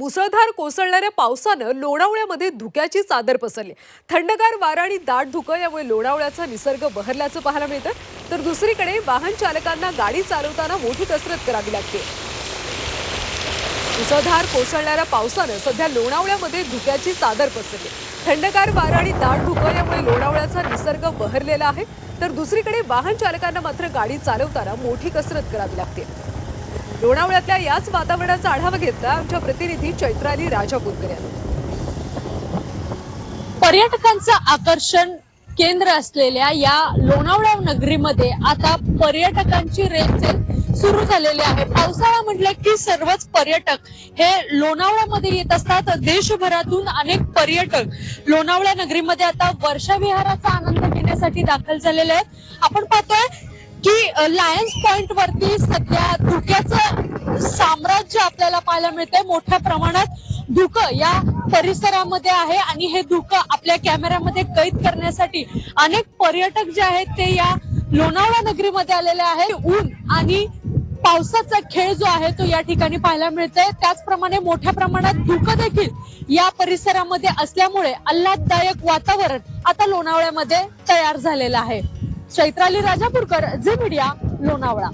मुसळधार कोसळणाऱ्या पावसानं लोणावळ्यामध्ये धुक्याची चादर पसरली. थंडगार वारा आणि दाट धुकं यामुळे लोणावळ्याचा निसर्ग बहरल्याचं पाहायला मिळतं. तर दुसरीकडे वाहन चालकांना गाडी चालवताना मोठी कसरत करावी लागते. मुसळधार कोसळणाऱ्या पावसानं सध्या लोणावळ्यामध्ये धुक्याची चादर पसरली. थंडगार वारा आणि दाट धुकं यामुळे लोणावळ्याचा निसर्ग बहरलेला आहे. तर दुसरीकडे वाहन चालकांना मात्र गाडी चालवताना मोठी कसरत करावी लागते. लोणावळ्यातल्या याच वातावरणाचा आढावा घेतला आमच्या प्रतिनिधी चैत्राली राजापूरकर पर्यटकांचं आकर्षण केंद्र असलेल्या या लोणावळा नगरीमध्ये आता पर्यटकांची रेलचेल सुरू झालेली आहे. पावसाळा म्हटलं की सर्वच पर्यटक हे लोणावळ्यामध्ये येत असतात. देशभरातून अनेक पर्यटक लोणावळा नगरीमध्ये आता वर्षाविहाराचा आनंद घेण्यासाठी दाखल झालेले आहेत. आपण पाहतोय लायन्स पॉइंट वरती सध्या धुक्याचं साम्राज्य आपल्याला पाहायला मिळतंय. मोठ्या प्रमाणात धुकं या परिसरामध्ये आहे आणि हे धुकं आपल्या कॅमेऱ्यामध्ये कैद करण्यासाठी अनेक पर्यटक जे आहेत ते या लोणावळा नगरीमध्ये आलेले आहेत. ऊन आणि पावसाचा खेळ जो आहे तो या ठिकाणी पाहायला मिळतोय. त्याचप्रमाणे मोठ्या प्रमाणात धुकं देखील या परिसरामध्ये असल्यामुळे आल्हाददायक वातावरण आता लोणावळ्यामध्ये तयार झालेलं आहे. Chaitrali Rajapurkar Zee media Lonavala.